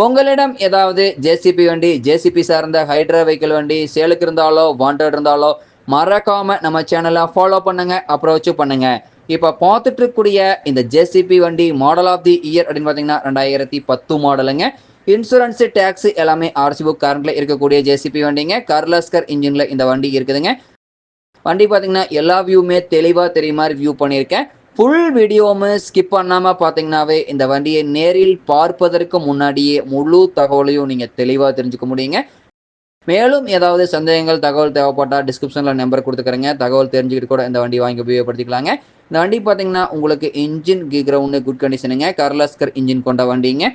உங்களிடம் ஏதாவது ஜேசிபி வண்டி ஜேசிபி சார்ந்த ஹைட்ரா வெஹிக்கிள் வண்டி சேலுக்கு இருந்தாலோ வாண்டட் இருந்தாலோ மறக்காம நம்ம சேனலை ஃபாலோ பண்ணுங்க அப்ரோச் பண்ணுங்க. இப்போ பார்த்துட்டு இருக்கக்கூடிய இந்த ஜேசிபி வண்டி மாடல் ஆஃப் தி இயர் அப்படின்னு பார்த்தீங்கன்னா ரெண்டாயிரத்தி பத்து மாடலுங்க இன்சூரன்ஸ் டேக்ஸ் எல்லாமே ஆர்சி புக் கரண்ட்ல இருக்கக்கூடிய ஜேசிபி வண்டிங்க. கர்லஸ்கர் இன்ஜின்ல இந்த வண்டி இருக்குதுங்க. வண்டி பார்த்தீங்கன்னா எல்லா வியூவுமே தெளிவாக தெரியுமாறு வியூ பண்ணியிருக்கேன். ஃபுல் வீடியோவை ஸ்கிப் பண்ணாமல் பார்த்தீங்கன்னாவே இந்த வண்டியை நேரில் பார்ப்பதற்கு முன்னாடியே முழு தகவலையும் நீங்கள் தெளிவாக தெரிஞ்சுக்க முடியுங்க. மேலும் ஏதாவது சந்தேகங்கள் தகவல் தேவைப்பட்டால் டிஸ்கிரிப்ஷனில் நம்பர் கொடுத்துக்கிறேங்க. தகவல் தெரிஞ்சுக்கிட்டு கூட இந்த வண்டி வாங்கி உபயோகப்படுத்திக்கலாங்க. இந்த வண்டி பார்த்தீங்கன்னா உங்களுக்கு இன்ஜின் கீ கிரவுண்டு குட் கண்டிஷனுங்க கர்லாஸ்கர் இன்ஜின் கொண்ட வண்டிங்க.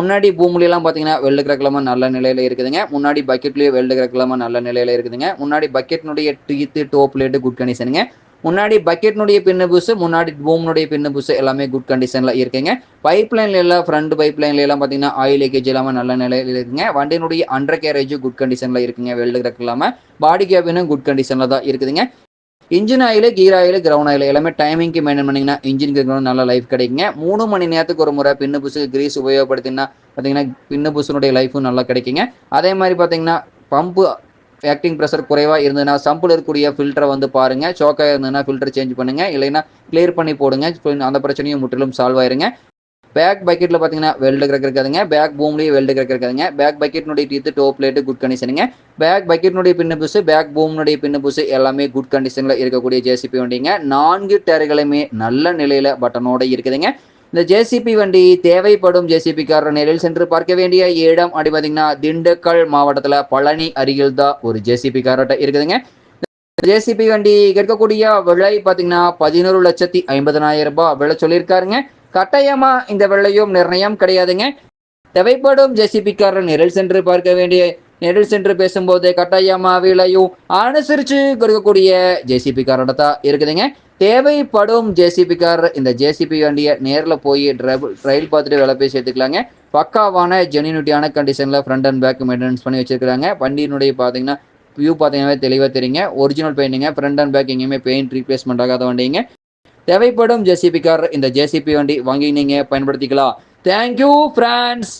முன்னாடி பூமிலாம் பார்த்தீங்கன்னா வெள்ளு கிரக்கிழமை நல்ல நிலையில் இருக்குதுங்க. முன்னாடி பக்கெட்லேயே வெள்ளு கிரக்கிழமை நல்ல நிலையில் இருக்குதுங்க. முன்னாடி பக்கெட்னுடைய டீத்து டோப் பிளேட்டு குட் கண்டிஷனுங்க முன்னாடி பக்கெட்னுடைய பின்னு புஸ் முன்னாடி பூம்னுடைய பின்னு புஸ் எல்லாமே குட் கண்டிஷனில் இருக்குங்க. பைப் லைன்ல எல்லாம் ஃப்ரண்ட் பைப் லைன்ல எல்லாம் பார்த்தீங்கன்னா ஆயில் லீக்கேஜ் இல்லாமல் நல்ல நிலையில் இருக்குங்க. வண்டியினுடைய அண்டர் கேரேஜும் குட் கண்டிஷனில் இருக்குங்க வெல்டு கிரக் இல்லாமல் பாடி கேபினும் குட் கண்டிஷனில் தான் இருக்குதுங்க. Engine oil gear oil ground oil எல்லாமே டைமிங்க்கு மெயின்டைன் பண்ணிங்கன்னா இன்ஜின் கிரவுண்ட் நல்லா லைஃப் கிடைக்குங்க. மூணு மணி நேரத்துக்கு ஒரு முறை பின்னு புஷுக்கு கிரீஸ் உபயோகப்படுத்தினா பார்த்தீங்கன்னா பின்னு புஸுனுடைய லைஃபும் நல்லா கிடைக்குங்க. அதே மாதிரி பார்த்தீங்கன்னா பம்பு ஆக்டிங் ப்ரெஷர் குறைவாக இருந்ததுன்னா சம்பிள் இருக்கக்கூடிய ஃபில்டரை வந்து பாருங்கள் சோக்காக இருந்ததுன்னா ஃபில்டர் சேஞ்ச் பண்ணுங்கள் இல்லைன்னா கிளியர் பண்ணி போடுங்க. அந்த பிரச்சனையும் முற்றிலும் சால்வ் ஆயிருங்க. பேக் பக்கெட்டில் பார்த்தீங்கன்னா வெல்டு கிரக் இருக்காதுங்க. பேக் பூம்லேயே வெல்டு கிரக் இருக்காதுங்க. பேக் பக்கெட்னுடைய டீத்து டோ பிளேட்டு குட் கண்டிஷனுங்க பேக் பக்கெட்னுடைய பின்னு புதுசு பேக் பூம்னுடைய பின்னு புதுசு எல்லாமே குட் கண்டிஷனில் இருக்கக்கூடிய ஜேசிபி வண்டிங்க. நான்கு டயர்களுமே நல்ல நிலையில் பட்டனோட இருக்குதுங்க. இந்த ஜேசிபி வண்டி தேவைப்படும் ஜேசிபிக்காரர் நேரில் சென்று பார்க்க வேண்டிய இடம் அப்படி பார்த்தீங்கன்னா திண்டுக்கல் மாவட்டத்தில் பழனி அருகில் தான் ஒரு ஜேசிபி கார்ட்ட இருக்குதுங்க. ஜேசிபி வண்டி கேட்கக்கூடிய விலை பார்த்தீங்கன்னா பதினோரு லட்சத்தி ஐம்பதனாயிரம் ரூபாய் விலை சொல்லியிருக்காருங்க. கட்டாயமா இந்த விலையும் நிர்ணயம் கிடையாதுங்க. தேவைப்படும் ஜேசிபிக்காரர் நேரில் சென்று பார்க்க வேண்டிய நேரில் சென்று பேசும்போது கட்டாயமா விலையும் அனுசரிச்சு கொடுக்கக்கூடிய ஜேசிபி காரோட தான் இருக்குதுங்க. தேவைப்படும் ஜேசிபி கார் இந்த ஜேசிபி வண்டியை நேரில் போய் ரயில் பார்த்துட்டு வேலை போய் சேர்த்துக்கலாங்க. பக்காவான ஜெனியூனிட்டியான கண்டிஷனில் ஃப்ரண்ட் அண்ட் பேக் மெயின்டெனன்ஸ் பண்ணி வச்சிருக்கிறாங்க. வண்டியினுடைய பார்த்தீங்கன்னா வியூ பார்த்தீங்கன்னா தெளிவாக தெரியுங்க. ஒரிஜினல் பெயிண்டிங்க ஃப்ரண்ட் அண்ட் பேக் எங்கேயுமே பெயிண்ட் ரீப்ளேஸ்மெண்ட் ஆகாத வண்டிங்க. தேவைப்படும் ஜேசிபி கார் இந்த ஜேசிபி வண்டி வாங்கி நீங்கள் பயன்படுத்திக்கலாம். Thank you France